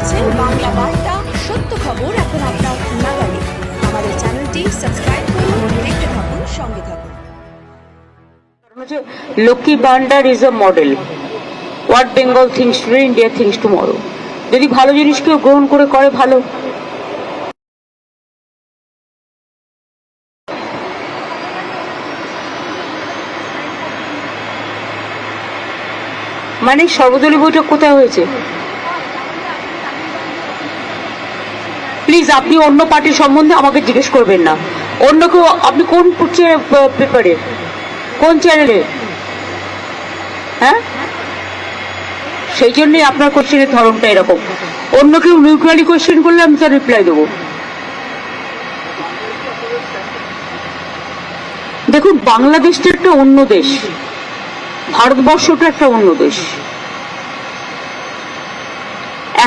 চলেছে বাংলা বার্তা, সত্য খবর এখন আপনার নাগালে। আমাদের চ্যানেলটি সাবস্ক্রাইব করুন, দেখতে থাকুন, সঙ্গে থাকুন। Lakshmi Bhandar is a model what Bengal thinks today India thinks tomorrow যদি ভালো জিনিস কেউ গ্রহণ করে করে ভালো। মানে সর্বদলীয় বৈঠক কোথায় হয়েছে? প্লিজ আপনি অন্য পার্টির সম্বন্ধে আমাকে জিজ্ঞেস করবেন না। অন্য কেউ, আপনি কোন পেপারে কোন চ্যানেলে হ্যাঁ? সেই জন্যই আপনার কোশ্চেনের ধরনটা এরকম। অন্য কেউ নিউট্রালি কোশ্চেন করলে আমি তার রিপ্লাই দেবো। দেখুন, বাংলাদেশটা একটা অন্য দেশ। ভারতবর্ষটা একটা অন্য দেশ।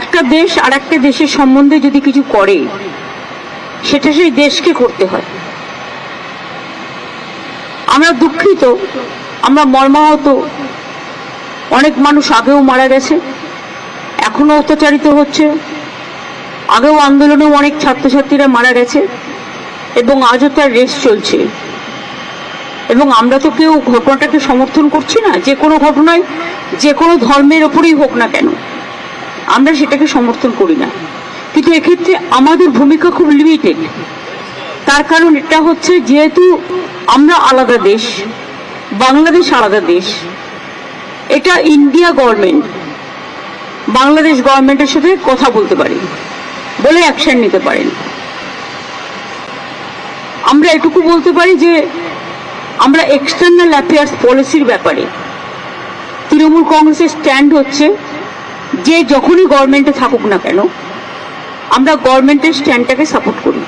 একটা দেশ আর একটা দেশের সম্বন্ধে যদি কিছু করে, সেটা সেই দেশকে করতে হয়। আমরা দুঃখিত, আমরা মর্মাহত। অনেক মানুষ আগেও মারা গেছে, এখনও অত্যাচারিত হচ্ছে। আগেও আন্দোলনেও অনেক ছাত্রছাত্রীরা মারা গেছে, এবং আজও তার রেস চলছে। এবং আমরা তো কেউ ঘটনাটাকে সমর্থন করছি না, যে কোনো ঘটনায়, যে কোনো ধর্মের ওপরেই হোক না কেন। আমরা সেটাকে সমর্থন করি না। কিন্তু এক্ষেত্রে আমাদের ভূমিকা খুব লিমিটেড তার কারণ এটা হচ্ছে যেহেতু আমরা আলাদা দেশ, বাংলাদেশ আলাদা দেশ, এটা ইন্ডিয়া গভর্নমেন্ট বাংলাদেশ গভর্নমেন্টের সাথে কথা বলতে পারি, বলে অ্যাকশন নিতে পারেন আমরা এটুকু বলতে পারি যে আমরা এক্সটার্নাল অ্যাফেয়ার্স পলিসির ব্যাপারে তৃণমূল কংগ্রেসের স্ট্যান্ড হচ্ছে যে যখনই গভর্নমেন্টে থাকুক না কেন, আমরা গভর্নমেন্টের স্ট্যান্ডটাকে সাপোর্ট করি।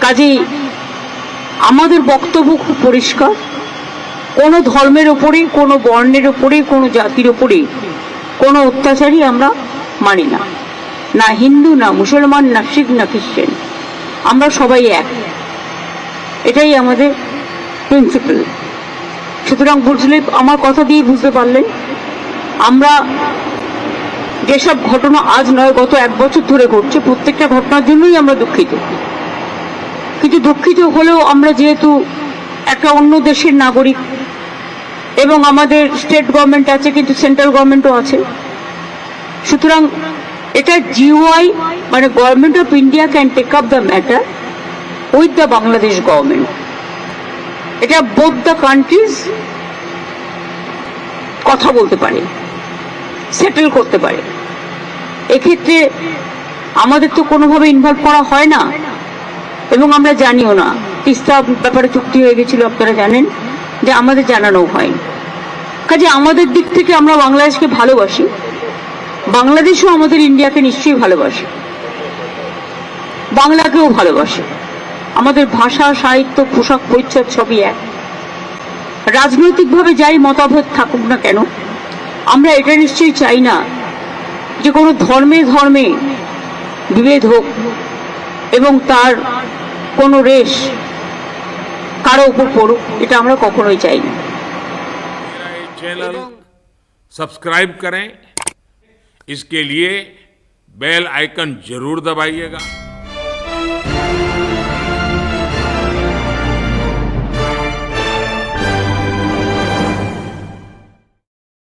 কাজেই আমাদের বক্তব্য খুব পরিষ্কার। কোনো ধর্মের ওপরে কোনো বর্ণের ওপরে কোনো জাতির ওপরে কোনো অত্যাচারই আমরা মানি না। না হিন্দু, না মুসলমান, না শিখ, না খ্রিস্টান। আমরা সবাই এক। এটাই আমাদের প্রিন্সিপাল সুতরাং বুঝলে আমার কথা দিয়ে বুঝতে পারলেন? আমরা যেসব ঘটনা আজ নয়, গত এক বছর ধরে ঘটছে, প্রত্যেকটা ঘটনার জন্যই আমরা দুঃখিত। কিন্তু দুঃখিত হলেও আমরা যেহেতু একটা অন্য দেশের নাগরিক এবং আমাদের স্টেট গভর্নমেন্ট আছে, কিন্তু সেন্ট্রাল গভর্নমেন্টও আছে। সুতরাং এটা জিওআই মানে government of India can take up the matter with the Bangladesh government এটা বোথ দ্য কান্ট্রিজ কথা বলতে পারে। সেটেল করতে পারে। এক্ষেত্রে আমাদের তো কোনোভাবে ইনভলভ করা হয় না। এবং আমরা জানিও না। তিস্তা ব্যাপারে চুক্তি হয়ে গেছিল, আপনারা জানেন, যে আমাদের জানানো হয়নি। কাজে আমাদের দিক থেকে আমরা বাংলাদেশকে ভালোবাসি। বাংলাদেশও আমাদের ইন্ডিয়াকে নিশ্চয়ই ভালোবাসে। বাংলাকেও ভালোবাসে। আমাদের ভাষা, সাহিত্য, পোশাক, পরিচ্ছদ সবই এক। রাজনৈতিকভাবে যাই মতাভেদ থাকুক না কেন আমরা এটা নিশ্চয়ই চাই না যে কোনো ধর্মে ধর্মে বিভেদ হোক এবং তার কোনো রেশ কারো উপর পড়ুক এটা আমরা কখনোই চাই না मेरा ये चैनल सब्सक्राइब करें इसके लिए बेल आइकन जरूर दबाइएगा